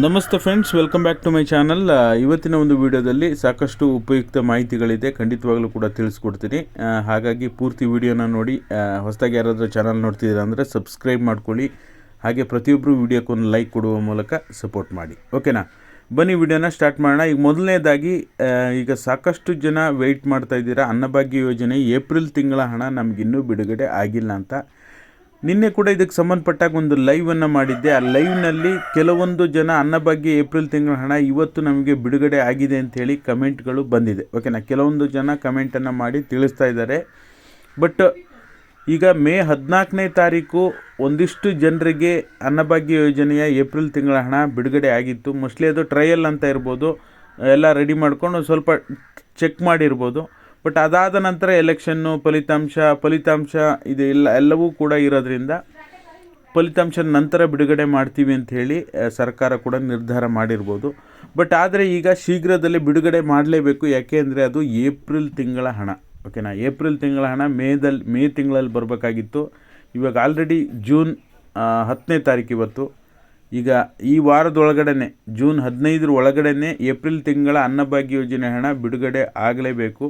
ನಮಸ್ತೆ friends welcome back to my channel ಇವತ್ತಿನ ಒಂದು ವಿಡಿಯೋದಲ್ಲಿ ಸಾಕಷ್ಟು ಉಪಯುಕ್ತ ಮಾಹಿತಿಗಳಿದೆ, ಖಂಡಿತವಾಗ್ಲೂ ಕೂಡ ತಿಳಿಸ್ಕೊಡ್ತೀನಿ. ಹಾಗಾಗಿ ಪೂರ್ತಿ ವಿಡಿಯೋನ ನೋಡಿ ಹೊಸದಾಗಿ ಯಾರಾದರೂ ಚಾನಲ್ ನೋಡ್ತಿದ್ದೀರಾ ಅಂದರೆ ಸಬ್ಸ್ಕ್ರೈಬ್ ಮಾಡ್ಕೊಳ್ಳಿ. ಹಾಗೆ ಪ್ರತಿಯೊಬ್ಬರು ವಿಡಿಯೋಕ್ಕೊಂದು ಲೈಕ್ ಕೊಡುವ ಮೂಲಕ ಸಪೋರ್ಟ್ ಮಾಡಿ. ಓಕೆನಾ ಬನ್ನಿ ವಿಡಿಯೋನ ಸ್ಟಾರ್ಟ್ ಮಾಡೋಣ. ಈಗ ಮೊದಲನೇದಾಗಿ ಈಗ ಸಾಕಷ್ಟು ಜನ ವೆಯ್ಟ್ ಮಾಡ್ತಾ ಇದ್ದೀರಾ. ಅನ್ನಭಾಗ್ಯ ಯೋಜನೆ ಏಪ್ರಿಲ್ ತಿಂಗಳ ಹಣ ನಮಗಿನ್ನೂ ಬಿಡುಗಡೆ ಆಗಿಲ್ಲ ಅಂತ ನಿನ್ನೆ ಕೂಡ ಇದಕ್ಕೆ ಸಂಬಂಧಪಟ್ಟಾಗ ಒಂದು ಲೈವನ್ನು ಮಾಡಿದ್ದೆ. ಆ ಲೈವ್ನಲ್ಲಿ ಕೆಲವೊಂದು ಜನ ಅನ್ನಭಾಗ್ಯ ಏಪ್ರಿಲ್ ತಿಂಗಳ ಹಣ ಇವತ್ತು ನಮಗೆ ಬಿಡುಗಡೆ ಆಗಿದೆ ಅಂಥೇಳಿ ಕಮೆಂಟ್ಗಳು ಬಂದಿದೆ. ಓಕೆನಾ ಕೆಲವೊಂದು ಜನ ಕಮೆಂಟನ್ನು ಮಾಡಿ ತಿಳಿಸ್ತಾ ಇದ್ದಾರೆ. ಬಟ್ ಈಗ ಮೇ ಹದಿನಾಲ್ಕನೇ ತಾರೀಕು ಒಂದಿಷ್ಟು ಜನರಿಗೆ ಅನ್ನಭಾಗ್ಯ ಯೋಜನೆಯ ಏಪ್ರಿಲ್ ತಿಂಗಳ ಹಣ ಬಿಡುಗಡೆ ಆಗಿತ್ತು. ಮೋಸ್ಟ್ಲಿ ಅದು ಟ್ರಯಲ್ ಅಂತ ಇರ್ಬೋದು. ಎಲ್ಲ ರೆಡಿ ಮಾಡ್ಕೊಂಡು ಸ್ವಲ್ಪ ಚೆಕ್ ಮಾಡಿರ್ಬೋದು. ಬಟ್ ಅದಾದ ನಂತರ ಎಲೆಕ್ಷನ್ನು ಫಲಿತಾಂಶ ಫಲಿತಾಂಶ ಇದು ಎಲ್ಲ, ಎಲ್ಲವೂ ಕೂಡ ಇರೋದ್ರಿಂದ ಫಲಿತಾಂಶ ನಂತರ ಬಿಡುಗಡೆ ಮಾಡ್ತೀವಿ ಅಂತ ಹೇಳಿ ಸರ್ಕಾರ ಕೂಡ ನಿರ್ಧಾರ ಮಾಡಿರ್ಬೋದು. ಬಟ್ ಆದರೆ ಈಗ ಶೀಘ್ರದಲ್ಲೇ ಬಿಡುಗಡೆ ಮಾಡಲೇಬೇಕು. ಯಾಕೆ ಅಂದರೆ ಅದು ಏಪ್ರಿಲ್ ತಿಂಗಳ ಹಣ. ಓಕೆನಾ ಏಪ್ರಿಲ್ ತಿಂಗಳ ಹಣ ಮೇದಲ್ಲಿ ಮೇ ತಿಂಗಳಲ್ಲಿ ಬರಬೇಕಾಗಿತ್ತು. ಇವಾಗ ಆಲ್ರೆಡಿ ಜೂನ್ ಹತ್ತನೇ ತಾರೀಕು ಇವತ್ತು. ಈಗ ಈ ವಾರದೊಳಗಡೆ ಜೂನ್ ಹದಿನೈದರ ಒಳಗಡೆ ಏಪ್ರಿಲ್ ತಿಂಗಳ ಅನ್ನಭಾಗ್ಯ ಯೋಜನೆ ಹಣ ಬಿಡುಗಡೆ ಆಗಲೇಬೇಕು.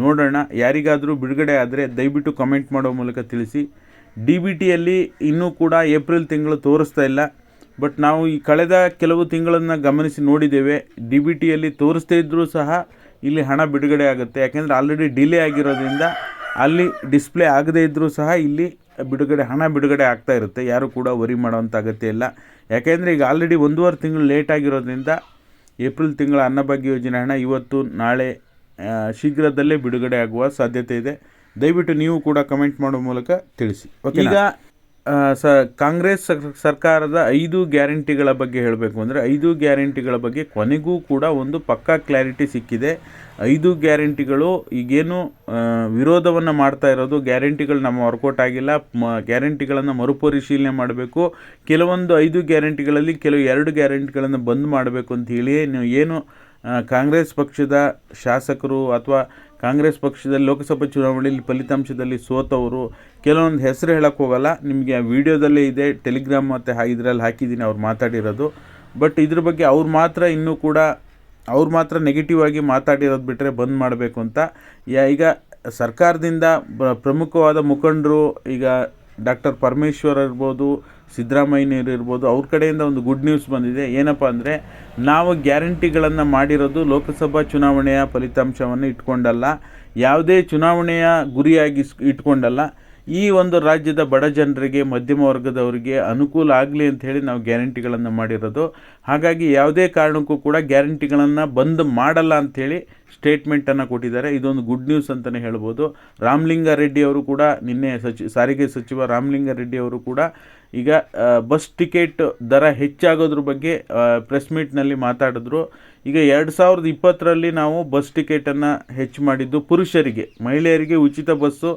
ನೋಡೋಣ. ಯಾರಿಗಾದರೂ ಬಿಡುಗಡೆ ಆದರೆ ದಯವಿಟ್ಟು ಕಮೆಂಟ್ ಮಾಡೋ ಮೂಲಕ ತಿಳಿಸಿ. ಡಿ ಬಿ ಟಿಯಲ್ಲಿ ಇನ್ನೂ ಕೂಡ ಏಪ್ರಿಲ್ ತಿಂಗಳು ತೋರಿಸ್ತಾ ಇಲ್ಲ. ಬಟ್ ನಾವು ಈ ಕಳೆದ ಕೆಲವು ತಿಂಗಳನ್ನು ಗಮನಿಸಿ ನೋಡಿದ್ದೇವೆ. ಡಿ ಬಿ ಟಿಯಲ್ಲಿ ತೋರಿಸ್ತಾ ಇದ್ದರೂ ಸಹ ಇಲ್ಲಿ ಹಣ ಬಿಡುಗಡೆ ಆಗುತ್ತೆ. ಯಾಕೆಂದರೆ ಆಲ್ರೆಡಿ ಡಿಲೇ ಆಗಿರೋದ್ರಿಂದ ಅಲ್ಲಿ ಡಿಸ್ಪ್ಲೇ ಆಗದೇ ಇದ್ದರೂ ಸಹ ಇಲ್ಲಿ ಬಿಡುಗಡೆ, ಹಣ ಬಿಡುಗಡೆ ಆಗ್ತಾ ಇರುತ್ತೆ. ಯಾರು ಕೂಡ ವರಿ ಮಾಡೋವಂಥ ಅಗತ್ಯ ಇಲ್ಲ. ಯಾಕೆಂದರೆ ಈಗ ಆಲ್ರೆಡಿ ಒಂದೂವರೆ ತಿಂಗಳು ಲೇಟ್ ಆಗಿರೋದ್ರಿಂದ ಏಪ್ರಿಲ್ ತಿಂಗಳ ಅನ್ನಭಾಗ್ಯ ಯೋಜನೆ ಹಣ ಇವತ್ತು, ನಾಳೆ ಶೀಘ್ರದಲ್ಲೇ ಬಿಡುಗಡೆ ಆಗುವ ಸಾಧ್ಯತೆ ಇದೆ. ದಯವಿಟ್ಟು ನೀವು ಕೂಡ ಕಮೆಂಟ್ ಮಾಡುವ ಮೂಲಕ ತಿಳಿಸಿ. ಓಕೆ ಈಗ ಸ, ಕಾಂಗ್ರೆಸ್ ಸರ್- ಸರ್ಕಾರದ ಐದು ಗ್ಯಾರಂಟಿಗಳ ಬಗ್ಗೆ ಹೇಳಬೇಕು ಅಂದರೆ, ಐದು ಗ್ಯಾರಂಟಿಗಳ ಬಗ್ಗೆ ಕೊನೆಗೂ ಕೂಡ ಒಂದು ಪಕ್ಕಾ ಕ್ಲಾರಿಟಿ ಸಿಕ್ಕಿದೆ. ಐದು ಗ್ಯಾರಂಟಿಗಳು ಈಗೇನು ವಿರೋಧವನ್ನು ಮಾಡ್ತಾ ಇರೋದು, ಗ್ಯಾರಂಟಿಗಳು ನಮ್ಮ ವರ್ಕೌಟ್ ಆಗಿಲ್ಲ, ಮ, ಗ್ಯಾರಂಟಿಗಳನ್ನು ಮರುಪರಿಶೀಲನೆ ಮಾಡಬೇಕು. ಕೆಲವೊಂದು ಐದು ಗ್ಯಾರಂಟಿಗಳಲ್ಲಿ, ಕೆಲವು ಎರಡು ಗ್ಯಾರಂಟಿಗಳನ್ನು ಬಂದ್ ಮಾಡಬೇಕು ಅಂತ ಹೇಳಿ ನೀವು ಏನು ಕಾಂಗ್ರೆಸ್ ಪಕ್ಷದ ಶಾಸಕರು ಅಥವಾ ಕಾಂಗ್ರೆಸ್ ಪಕ್ಷದಲ್ಲಿ ಲೋಕಸಭಾ ಚುನಾವಣೆಯಲ್ಲಿ ಫಲಿತಾಂಶದಲ್ಲಿ ಸೋತವರು, ಕೆಲವೊಂದು ಹೆಸರು ಹೇಳಕ್ಕೆ ಹೋಗಲ್ಲ. ನಿಮಗೆ ಆ ವಿಡಿಯೋದಲ್ಲೇ ಇದೆ ಟೆಲಿಗ್ರಾಮ್ ಮತ್ತು ಇದರಲ್ಲಿ ಹಾಕಿದ್ದೀನಿ ಅವ್ರು ಮಾತಾಡಿರೋದು. ಬಟ್ ಇದ್ರ ಬಗ್ಗೆ ಅವ್ರು ಮಾತ್ರ ಇನ್ನೂ ಕೂಡ, ಅವ್ರು ಮಾತ್ರ ನೆಗೆಟಿವ್ ಆಗಿ ಮಾತಾಡಿರೋದು ಬಿಟ್ಟರೆ ಬಂದ್ ಮಾಡಬೇಕು ಅಂತ. ಈಗ ಸರ್ಕಾರದಿಂದ ಪ್ರಮುಖವಾದ ಮುಖಂಡರು ಈಗ ಡಾಕ್ಟರ್ ಪರಮೇಶ್ವರ್ ಇರ್ಬೋದು ಸಿದ್ದರಾಮಯ್ಯನವರು ಇರ್ಬೋದು, ಅವ್ರ ಕಡೆಯಿಂದ ಒಂದು ಗುಡ್ ನ್ಯೂಸ್ ಬಂದಿದೆ. ಏನಪ್ಪ ಅಂದರೆ, ನಾವು ಗ್ಯಾರಂಟಿಗಳನ್ನು ಮಾಡಿರೋದು ಲೋಕಸಭಾ ಚುನಾವಣೆಯ ಫಲಿತಾಂಶವನ್ನು ಇಟ್ಕೊಂಡಲ್ಲ. ಯಾವುದೇ ಚುನಾವಣೆಯ ಗುರಿಯಾಗಿ ಇಟ್ಕೊಂಡಲ್ಲ. ಈ ಒಂದು ರಾಜ್ಯದ ಬಡ ಜನರಿಗೆ, ಮಧ್ಯಮ ವರ್ಗದವರಿಗೆ ಅನುಕೂಲ ಆಗಲಿ ಅಂತ ಹೇಳಿ ನಾವು ಗ್ಯಾರಂಟಿಗಳನ್ನು ಮಾಡಿರೋದು. ಹಾಗಾಗಿ ಯಾವುದೇ ಕಾರಣಕ್ಕೂ ಕೂಡ ಗ್ಯಾರಂಟಿಗಳನ್ನು ಬಂದ್ ಮಾಡಲ್ಲ ಅಂಥೇಳಿ ಸ್ಟೇಟ್ಮೆಂಟನ್ನು ಕೊಟ್ಟಿದ್ದಾರೆ. ಇದೊಂದು ಗುಡ್ ನ್ಯೂಸ್ ಅಂತಲೇ ಹೇಳ್ಬೋದು. ರಾಮಲಿಂಗಾರೆಡ್ಡಿ ಅವರು ಕೂಡ ನಿನ್ನೆ ಸಚಿ, ಸಾರಿಗೆ ಸಚಿವ ರಾಮಲಿಂಗಾರೆಡ್ಡಿ ಅವರು ಕೂಡ ಈಗ ಬಸ್ ಟಿಕೆಟ್ ದರ ಹೆಚ್ಚಾಗೋದ್ರ ಬಗ್ಗೆ ಪ್ರೆಸ್ ಮೀಟ್ನಲ್ಲಿ ಮಾತಾಡಿದ್ರು. ಈಗ ಎರಡು ಸಾವಿರದ ಇಪ್ಪತ್ತರಲ್ಲಿ ನಾವು ಬಸ್ ಟಿಕೆಟನ್ನು ಹೆಚ್ಚು ಮಾಡಿದ್ದು ಪುರುಷರಿಗೆ, ಮಹಿಳೆಯರಿಗೆ ಉಚಿತ ಬಸ್ಸು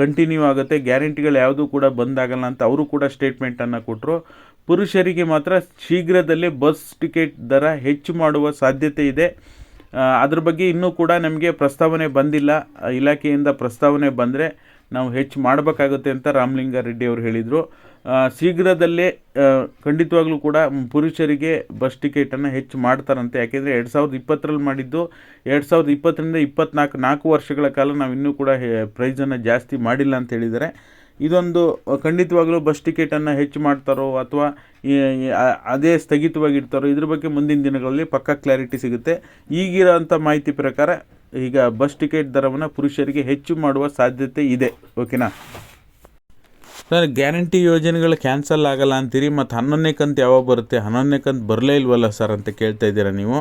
ಕಂಟಿನ್ಯೂ ಆಗುತ್ತೆ. ಗ್ಯಾರಂಟಿಗಳು ಯಾವುದೂ ಕೂಡ ಬಂದಾಗಲ್ಲ ಅಂತ ಅವರು ಕೂಡ ಸ್ಟೇಟ್ಮೆಂಟನ್ನು ಕೊಟ್ಟರು ಪುರುಷರಿಗೆ ಮಾತ್ರ ಶೀಘ್ರದಲ್ಲೇ ಬಸ್ ಟಿಕೆಟ್ ದರ ಹೆಚ್ಚು ಮಾಡುವ ಸಾಧ್ಯತೆ ಇದೆ. ಅದ್ರ ಬಗ್ಗೆ ಇನ್ನೂ ಕೂಡ ನಮಗೆ ಪ್ರಸ್ತಾವನೆ ಬಂದಿಲ್ಲ. ಇಲಾಖೆಯಿಂದ ಪ್ರಸ್ತಾವನೆ ಬಂದರೆ ನಾವು ಹೆಚ್ಚು ಮಾಡಬೇಕಾಗುತ್ತೆ ಅಂತ ರಾಮಲಿಂಗಾರೆಡ್ಡಿ ಅವರು ಹೇಳಿದರು. ಶೀಘ್ರದಲ್ಲೇ ಖಂಡಿತವಾಗ್ಲೂ ಕೂಡ ಪುರುಷರಿಗೆ ಬಸ್ ಟಿಕೆಟನ್ನು ಹೆಚ್ಚು ಮಾಡ್ತಾರಂತೆ. ಯಾಕೆಂದರೆ ಎರಡು ಸಾವಿರದ ಇಪ್ಪತ್ತರಲ್ಲಿ ಮಾಡಿದ್ದು, ಎರಡು ಸಾವಿರದ ಇಪ್ಪತ್ತರಿಂದ ಇಪ್ಪತ್ನಾಲ್ಕು, ನಾಲ್ಕು ವರ್ಷಗಳ ಕಾಲ ನಾವು ಇನ್ನೂ ಕೂಡ ಪ್ರೈಸನ್ನು ಜಾಸ್ತಿ ಮಾಡಿಲ್ಲ ಅಂತ ಹೇಳಿದರೆ ಇದೊಂದು, ಖಂಡಿತವಾಗಲೂ ಬಸ್ ಟಿಕೆಟನ್ನು ಹೆಚ್ಚು ಮಾಡ್ತಾರೋ ಅಥವಾ ಅದೇ ಸ್ಥಗಿತವಾಗಿಡ್ತಾರೋ, ಇದ್ರ ಬಗ್ಗೆ ಮುಂದಿನ ದಿನಗಳಲ್ಲಿ ಪಕ್ಕಾ ಕ್ಲಾರಿಟಿ ಸಿಗುತ್ತೆ. ಈಗಿರೋಂಥ ಮಾಹಿತಿ ಪ್ರಕಾರ ಈಗ ಬಸ್ ಟಿಕೆಟ್ ದರವನ್ನು ಪುರುಷರಿಗೆ ಹೆಚ್ಚು ಮಾಡುವ ಸಾಧ್ಯತೆ ಇದೆ, ಓಕೆನಾ? ಸರ್, ಗ್ಯಾರಂಟಿ ಯೋಜನೆಗಳು ಕ್ಯಾನ್ಸಲ್ ಆಗಲ್ಲ ಅಂತೀರಿ, ಮತ್ತು ಹನ್ನೊಂದನೇ ಕಂತು ಯಾವಾಗ ಬರುತ್ತೆ? ಹನ್ನೊಂದನೇ ಕಂತು ಬರಲೇ ಇಲ್ವಲ್ಲ ಸರ್ ಅಂತ ಕೇಳ್ತಾ ಇದ್ದೀರಾ ನೀವು?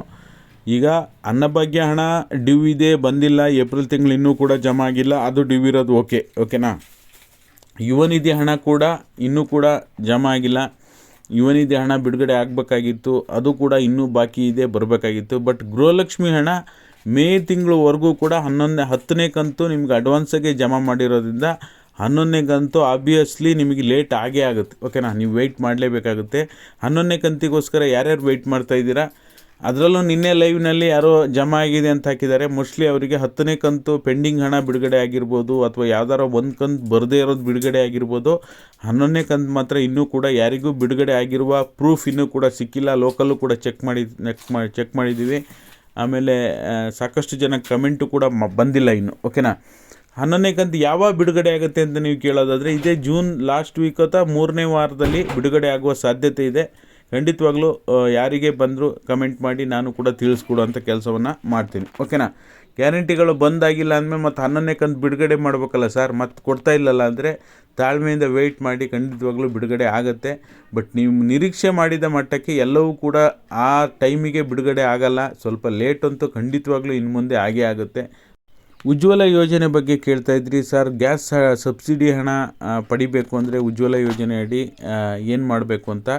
ಈಗ ಅನ್ನಭಾಗ್ಯ ಹಣ ಡ್ಯೂ ಇದೆ, ಬಂದಿಲ್ಲ, ಏಪ್ರಿಲ್ ತಿಂಗಳು ಇನ್ನೂ ಕೂಡ ಜಮಾ ಆಗಿಲ್ಲ, ಅದು ಡ್ಯೂ ಇರೋದು ಓಕೆ, ಓಕೆನಾ? ಯುವನಿಧಿ ಹಣ ಕೂಡ ಇನ್ನೂ ಕೂಡ ಜಮಾ ಆಗಿಲ್ಲ. ಯುವನಿಧಿ ಹಣ ಬಿಡುಗಡೆ ಆಗಬೇಕಾಗಿತ್ತು, ಅದು ಕೂಡ ಇನ್ನೂ ಬಾಕಿ ಇದೆ, ಬರಬೇಕಾಗಿತ್ತು. ಬಟ್ ಗೃಹಲಕ್ಷ್ಮಿ ಹಣ ಮೇ ತಿಂಗಳವರೆಗೂ ಕೂಡ ಹನ್ನೊಂದನೇ, ಹತ್ತನೇ ಕಂತು ನಿಮ್ಗೆ ಅಡ್ವಾನ್ಸಾಗೆ ಜಮಾ ಮಾಡಿರೋದ್ರಿಂದ ಹನ್ನೊಂದನೇ ಕಂತು ಆಬ್ವಿಯಸ್ಲಿ ನಿಮಗೆ ಲೇಟ್ ಆಗೇ ಆಗುತ್ತೆ. ಓಕೆನಾ ನೀವು ವೆಯ್ಟ್ ಮಾಡಲೇಬೇಕಾಗುತ್ತೆ. ಹನ್ನೊಂದನೇ ಕಂತಿಗೋಸ್ಕರ ಯಾರ್ಯಾರು ವೆಯ್ಟ್ ಮಾಡ್ತಾ ಇದ್ದೀರಾ? ಅದರಲ್ಲೂ ನಿನ್ನೆ ಲೈವ್ನಲ್ಲಿ ಯಾರೋ ಜಮಾ ಆಗಿದೆ ಅಂತ ಹಾಕಿದ್ದಾರೆ. ಮೋಸ್ಟ್ಲಿ ಅವರಿಗೆ ಹತ್ತನೇ ಕಂತು ಪೆಂಡಿಂಗ್ ಹಣ ಬಿಡುಗಡೆ ಆಗಿರ್ಬೋದು ಅಥವಾ ಯಾವ್ದಾರ ಒಂದು ಕಂತು ಬರದೇ ಇರೋದು ಬಿಡುಗಡೆ ಆಗಿರ್ಬೋದು. ಹನ್ನೊಂದನೇ ಕಂತು ಮಾತ್ರ ಇನ್ನೂ ಕೂಡ ಯಾರಿಗೂ ಬಿಡುಗಡೆ ಆಗಿರುವ ಪ್ರೂಫ್ ಇನ್ನೂ ಕೂಡ ಸಿಕ್ಕಿಲ್ಲ. ಲೋಕಲ್ಲೂ ಕೂಡ ಚೆಕ್ ಮಾಡಿ ಚೆಕ್ ಮಾಡಿ ಚೆಕ್ ಮಾಡಿದ್ದೀವಿ. ಆಮೇಲೆ ಸಾಕಷ್ಟು ಜನ ಕಮೆಂಟು ಕೂಡ ಮ, ಬಂದಿಲ್ಲ ಇನ್ನು ಓಕೆನಾ ಹನ್ನೊಂದನೇ ಕಂತು ಯಾವಾಗ ಬಿಡುಗಡೆ ಆಗುತ್ತೆ ಅಂತ ನೀವು ಕೇಳೋದಾದರೆ, ಇದೇ ಜೂನ್ ಲಾಸ್ಟ್ ವೀಕ್ ಅಥವಾ ಮೂರನೇ ವಾರದಲ್ಲಿ ಬಿಡುಗಡೆ ಆಗುವ ಸಾಧ್ಯತೆ ಇದೆ. ಖಂಡಿತವಾಗ್ಲೂ ಯಾರಿಗೆ ಬಂದರೂ ಕಮೆಂಟ್ ಮಾಡಿ ನಾನು ಕೂಡ ತಿಳಿಸ್ಕೊಡುವಂಥ ಕೆಲಸವನ್ನು ಮಾಡ್ತೀನಿ. ಓಕೆನಾ ಗ್ಯಾರಂಟಿಗಳು ಬಂದಾಗಿಲ್ಲ ಅಂದಮೇಲೆ ಮತ್ತು ಹನ್ನೊಂದನೇ ಕಂತು ಬಿಡುಗಡೆ ಮಾಡಬೇಕಲ್ಲ ಸರ್ ಮತ್ತು ಕೊಡ್ತಾ ಇಲ್ಲಲ್ಲ ಅಂದರೆ ತಾಳ್ಮೆಯಿಂದ ವೆಯ್ಟ್ ಮಾಡಿ ಖಂಡಿತವಾಗ್ಲೂ ಬಿಡುಗಡೆ ಆಗುತ್ತೆ. ಬಟ್ ನೀವು ನಿರೀಕ್ಷೆ ಮಾಡಿದ ಮಟ್ಟಕ್ಕೆ ಎಲ್ಲವೂ ಕೂಡ ಆ ಟೈಮಿಗೆ ಬಿಡುಗಡೆ ಆಗಲ್ಲ. ಸ್ವಲ್ಪ ಲೇಟ್ ಅಂತೂ ಖಂಡಿತವಾಗ್ಲೂ ಇನ್ನು ಮುಂದೆ ಆಗೇ ಆಗುತ್ತೆ. ಉಜ್ವಲ ಯೋಜನೆ ಬಗ್ಗೆ ಕೇಳ್ತಾ ಇದ್ರಿ ಸರ್ ಗ್ಯಾಸ್ ಸಬ್ಸಿಡಿ ಹಣ ಪಡಿಬೇಕು ಅಂದರೆ ಉಜ್ವಲ ಯೋಜನೆ ಅಡಿ ಏನು ಮಾಡಬೇಕು ಅಂತ?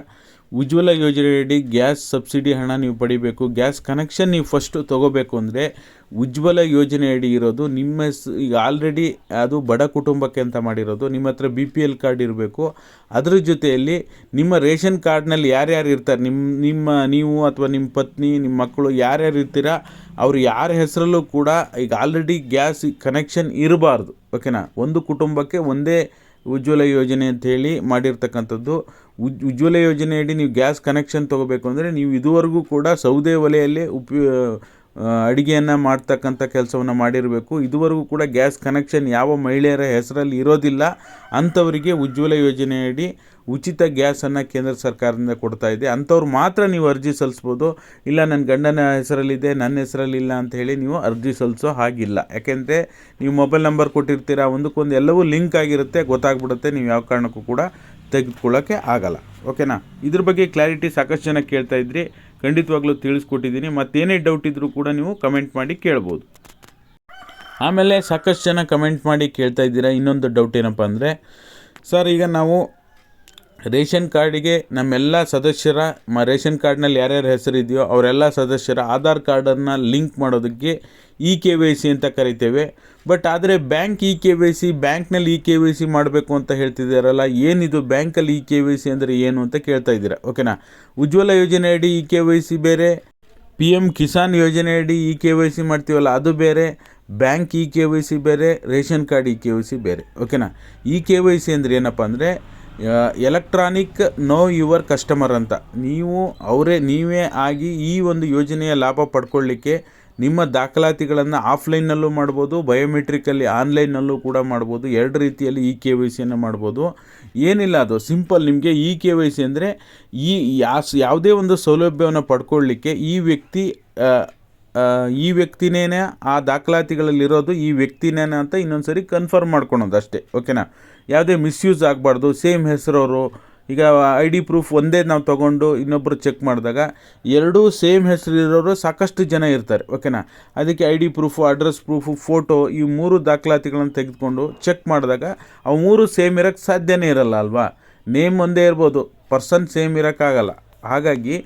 ಉಜ್ವಲ ಯೋಜನೆಯಡಿ ಗ್ಯಾಸ್ ಸಬ್ಸಿಡಿ ಹಣ ನೀವು ಪಡಿಬೇಕು. ಗ್ಯಾಸ್ ಕನೆಕ್ಷನ್ ನೀವು ಫಸ್ಟು ತೊಗೋಬೇಕು ಅಂದರೆ ಉಜ್ವಲ ಯೋಜನೆಯಡಿ ಇರೋದು ನಿಮ್ಮ ಈಗ ಆಲ್ರೆಡಿ ಅದು ಬಡ ಕುಟುಂಬಕ್ಕೆ ಅಂತ ಮಾಡಿರೋದು. ನಿಮ್ಮ ಹತ್ರ ಬಿ ಪಿ ಎಲ್ ಕಾರ್ಡ್ ಇರಬೇಕು. ಅದರ ಜೊತೆಯಲ್ಲಿ ನಿಮ್ಮ ರೇಷನ್ ಕಾರ್ಡ್ನಲ್ಲಿ ಯಾರ್ಯಾರು ಇರ್ತಾರೆ? ನಿಮ್ಮ ನಿಮ್ಮ ನೀವು ಅಥವಾ ನಿಮ್ಮ ಪತ್ನಿ ನಿಮ್ಮ ಮಕ್ಕಳು ಯಾರ್ಯಾರು ಇರ್ತೀರಾ? ಅವ್ರು ಯಾರ ಹೆಸರಲ್ಲೂ ಕೂಡ ಈಗ ಆಲ್ರೆಡಿ ಗ್ಯಾಸ್ ಕನೆಕ್ಷನ್ ಇರಬಾರ್ದು. ಓಕೆನಾ ಒಂದು ಕುಟುಂಬಕ್ಕೆ ಒಂದೇ ಉಜ್ವಲ ಯೋಜನೆ ಅಂಥೇಳಿ ಮಾಡಿರ್ತಕ್ಕಂಥದ್ದು. ಉಜ್, ಉಜ್ವಲ ಯೋಜನೆಯಡಿ ನೀವು ಗ್ಯಾಸ್ ಕನೆಕ್ಷನ್ ತೊಗೋಬೇಕು ಅಂದರೆ ನೀವು ಇದುವರೆಗೂ ಕೂಡ ಸೌದೆ ಒಲೆಯಲ್ಲೇ ಉಪಯೋ ಅಡುಗೆಯನ್ನು ಮಾಡ್ತಕ್ಕಂಥ ಕೆಲಸವನ್ನು ಮಾಡಿರಬೇಕು. ಇದುವರೆಗೂ ಕೂಡ ಗ್ಯಾಸ್ ಕನೆಕ್ಷನ್ ಯಾವ ಮಹಿಳೆಯರ ಹೆಸರಲ್ಲಿ ಇರೋದಿಲ್ಲ. ಅಂಥವರಿಗೆ ಉಜ್ವಲ ಯೋಜನೆಯಡಿ ಉಚಿತ ಗ್ಯಾಸನ್ನು ಕೇಂದ್ರ ಸರ್ಕಾರದಿಂದ ಕೊಡ್ತಾ ಇದೆ. ಅಂಥವ್ರು ಮಾತ್ರ ನೀವು ಅರ್ಜಿ ಸಲ್ಲಿಸ್ಬೋದು. ಇಲ್ಲ ನನ್ನ ಗಂಡನ ಹೆಸರಲ್ಲಿದೆ, ನನ್ನ ಹೆಸರಲ್ಲಿಲ್ಲ ಅಂತ ಹೇಳಿ ನೀವು ಅರ್ಜಿ ಸಲ್ಲಿಸೋ ಹಾಗಿಲ್ಲ. ಯಾಕೆಂದರೆ ನೀವು ಮೊಬೈಲ್ ನಂಬರ್ ಕೊಟ್ಟಿರ್ತೀರಾ, ಒಂದಕ್ಕೊಂದು ಎಲ್ಲವೂ ಲಿಂಕ್ ಆಗಿರುತ್ತೆ, ಗೊತ್ತಾಗ್ಬಿಡುತ್ತೆ, ನೀವು ಯಾವ ಕಾರಣಕ್ಕೂ ಕೂಡ ತೆಗೆದುಕೊಳ್ಳೋಕ್ಕೆ ಆಗಲ್ಲ. ಓಕೆನಾ? ಇದ್ರ ಬಗ್ಗೆ ಕ್ಲಾರಿಟಿ ಸಾಕಷ್ಟು ಜನ ಕೇಳ್ತಾ ಇದ್ರಿ. ಖಂಡಿತವಾಗ್ಲೂ ತಿಳಿಸ್ಕೊಟ್ಟಿದ್ದೀನಿ. ಮತ್ತೇನೇ ಡೌಟ್ ಇದ್ದರೂ ಕೂಡ ನೀವು ಕಮೆಂಟ್ ಮಾಡಿ ಕೇಳ್ಬೋದು. ಆಮೇಲೆ ಸಾಕಷ್ಟು ಜನ ಕಮೆಂಟ್ ಮಾಡಿ ಕೇಳ್ತಾ ಇದ್ದೀರಾ. ಇನ್ನೊಂದು ಡೌಟ್ ಏನಪ್ಪ ಅಂದರೆ, ಸರ್ ಈಗ ನಾವು ರೇಷನ್ ಕಾರ್ಡಿಗೆ ನಮ್ಮೆಲ್ಲ ಸದಸ್ಯರ, ಮ ರೇಷನ್ ಕಾರ್ಡ್ನಲ್ಲಿ ಯಾರ್ಯಾರ ಹೆಸರಿದೆಯೋ ಅವರೆಲ್ಲ ಸದಸ್ಯರ ಆಧಾರ್ ಕಾರ್ಡನ್ನು ಲಿಂಕ್ ಮಾಡೋದಕ್ಕೆ ಇ ಕೆ ವೈ ಸಿ ಅಂತ ಕರಿತೇವೆ. ಬಟ್ ಆದರೆ bank E K Y C ಬ್ಯಾಂಕ್ನಲ್ಲಿ ಇ ಕೆ ವೈ ಸಿ ಮಾಡಬೇಕು ಅಂತ ಹೇಳ್ತಿದ್ದಾರಲ್ಲ, ಏನಿದು ಬ್ಯಾಂಕಲ್ಲಿ ಇ ಕೆ ವೈ ಸಿ ಅಂದರೆ ಏನು ಅಂತ ಕೇಳ್ತಾ ಇದ್ದೀರಾ ಓಕೆನಾ ಉಜ್ವಲ ಯೋಜನೆ ಅಡಿ ಇ ಕೆ ವೈ ಸಿ ಬೇರೆ ಪಿ ಎಂ ಕಿಸಾನ್ ಯೋಜನೆ ಅಡಿ ಇ ಕೆ ವೈ ಸಿ ಮಾಡ್ತೀವಲ್ಲ, ಅದು ಬೇರೆ bank E K Y C ಬೇರೆ, ration card E K Y C ಬೇರೆ ಓಕೆನಾ ಇ ಕೆ ವೈ ಸಿ ಅಂದರೆ ಏನಪ್ಪ ಅಂದರೆ ಎಲೆಕ್ಟ್ರಾನಿಕ್ ನೋ ಯುವರ್ ಕಸ್ಟಮರ್ ಅಂತ. ನೀವು, ಅವರೇ, ನೀವೇ ಆಗಿ ಈ ಒಂದು ಯೋಜನೆಯ ಲಾಭ ಪಡ್ಕೊಳ್ಳಿಕ್ಕೆ ನಿಮ್ಮ ದಾಖಲಾತಿಗಳನ್ನು ಆಫ್ಲೈನ್ನಲ್ಲೂ ಮಾಡ್ಬೋದು ಬಯೋಮೆಟ್ರಿಕಲ್ಲಿ ಆನ್ಲೈನ್ನಲ್ಲೂ ಕೂಡ ಮಾಡ್ಬೋದು, ಎರಡು ರೀತಿಯಲ್ಲಿ ಇ ಕೆ ವೈ ಸಿಯನ್ನು ಮಾಡ್ಬೋದು. ಏನಿಲ್ಲ ಅದು, ಸಿಂಪಲ್ ನಿಮಗೆ ಇ ಕೆ ವೈ ಸಿ ಅಂದರೆ ಈ ಯಾಸ್, ಯಾವುದೇ ಒಂದು ಸೌಲಭ್ಯವನ್ನು ಪಡ್ಕೊಳ್ಳಿಕ್ಕೆ ಈ ವ್ಯಕ್ತಿ ಈ ವ್ಯಕ್ತಿನೇ ಆ ದಾಖಲಾತಿಗಳಲ್ಲಿರೋದು ಈ ವ್ಯಕ್ತಿನೇ ಅಂತ ಇನ್ನೊಂದು ಸರಿ ಕನ್ಫರ್ಮ್ ಮಾಡ್ಕೊಳೋದು ಅಷ್ಟೇ ಓಕೆನಾ ಯಾವುದೇ ಮಿಸ್ಯೂಸ್ ಆಗಬಾರ್ದು ಸೇಮ್ ಹೆಸರವರು. ಈಗ ಐ ಡಿ ಪ್ರೂಫ್ ಒಂದೇ ನಾವು ತೊಗೊಂಡು ಇನ್ನೊಬ್ಬರು ಚೆಕ್ ಮಾಡಿದಾಗ ಎರಡೂ ಸೇಮ್ ಹೆಸರಿರೋರು ಸಾಕಷ್ಟು ಜನ ಇರ್ತಾರೆ ಓಕೆನಾ ಅದಕ್ಕೆ I D proof address proof photo ಈ ಮೂರು ದಾಖಲಾತಿಗಳನ್ನು ತೆಗೆದುಕೊಂಡು ಚೆಕ್ ಮಾಡಿದಾಗ ಅವು ಮೂರು ಸೇಮ್ ಇರೋಕ್ಕೆ ಸಾಧ್ಯನೇ ಇರಲ್ಲ ಅಲ್ವಾ? ನೇಮ್ ಒಂದೇ ಇರ್ಬೋದು ಪರ್ಸನ್ ಸೇಮ್ ಇರೋಕ್ಕಾಗಲ್ಲ ಹಾಗಾಗಿ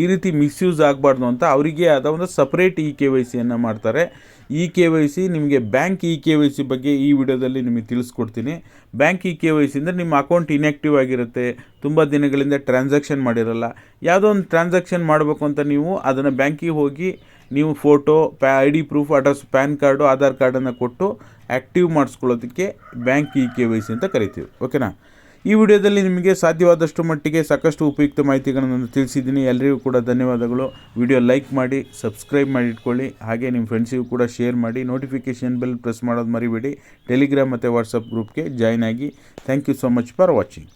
ಈ ರೀತಿ ಮಿಸ್ಯೂಸ್ ಆಗಬಾರ್ದು ಅಂತ ಅವರಿಗೆ ಆದ ಒಂದು ಸಪ್ರೇಟ್ ಇ ಕೆ ವೈ ಸಿಯನ್ನು ಮಾಡ್ತಾರೆ. ಇ ಕೆ ವೈ ಸಿ ನಿಮಗೆ bank E K Y C ಬಗ್ಗೆ ಈ ವಿಡಿಯೋದಲ್ಲಿ ನಿಮಗೆ ತಿಳಿಸ್ಕೊಡ್ತೀನಿ. Bank E K Y C ಅಂದರೆ ನಿಮ್ಮ ಅಕೌಂಟ್ ಇನ್ಯಾಕ್ಟಿವ್ ಆಗಿರುತ್ತೆ, ತುಂಬ ದಿನಗಳಿಂದ ಟ್ರಾನ್ಸಾಕ್ಷನ್ ಮಾಡಿರಲ್ಲ. ಯಾವುದೋ ಒಂದು ಟ್ರಾನ್ಸಾಕ್ಷನ್ ಮಾಡಬೇಕು ಅಂತ ನೀವು ಅದನ್ನು ಬ್ಯಾಂಕಿಗೆ ಹೋಗಿ ನೀವು photo, ಪ್ಯಾ, I D proof, address, PAN card, Aadhaar ಕಾರ್ಡನ್ನು ಕೊಟ್ಟು active ಮಾಡಿಸ್ಕೊಳ್ಳೋದಕ್ಕೆ bank E K Y C ಅಂತ ಕರಿತೀವಿ. ಓಕೆನಾ? ಈ ವಿಡಿಯೋದಲ್ಲಿ ನಿಮಗೆ ಸಾಧ್ಯವಾದಷ್ಟು ಮಟ್ಟಿಗೆ ಸಾಕಷ್ಟು ಉಪಯುಕ್ತ ಮಾಹಿತಿಗಳನ್ನು ತಿಳಿಸಿದ್ದೀನಿ. ಎಲ್ಲರಿಗೂ ಕೂಡ ಧನ್ಯವಾದಗಳು. ವಿಡಿಯೋ ಲೈಕ್ ಮಾಡಿ, ಸಬ್ಸ್ಕ್ರೈಬ್ ಮಾಡಿ ಇಟ್ಕೊಳ್ಳಿ. ಹಾಗೆ ನಿಮ್ಮ ಫ್ರೆಂಡ್ಸಿಗೂ ಕೂಡ ಶೇರ್ ಮಾಡಿ. ನೋಟಿಫಿಕೇಷನ್ ಬೆಲ್ ಪ್ರೆಸ್ ಮಾಡೋದು ಮರಿಬೇಡಿ. ಟೆಲಿಗ್ರಾಮ್ ಮತ್ತು ವಾಟ್ಸಪ್ ಗ್ರೂಪ್ಗೆ ಜಾಯ್ನ್ ಆಗಿ. Thank you so much for watching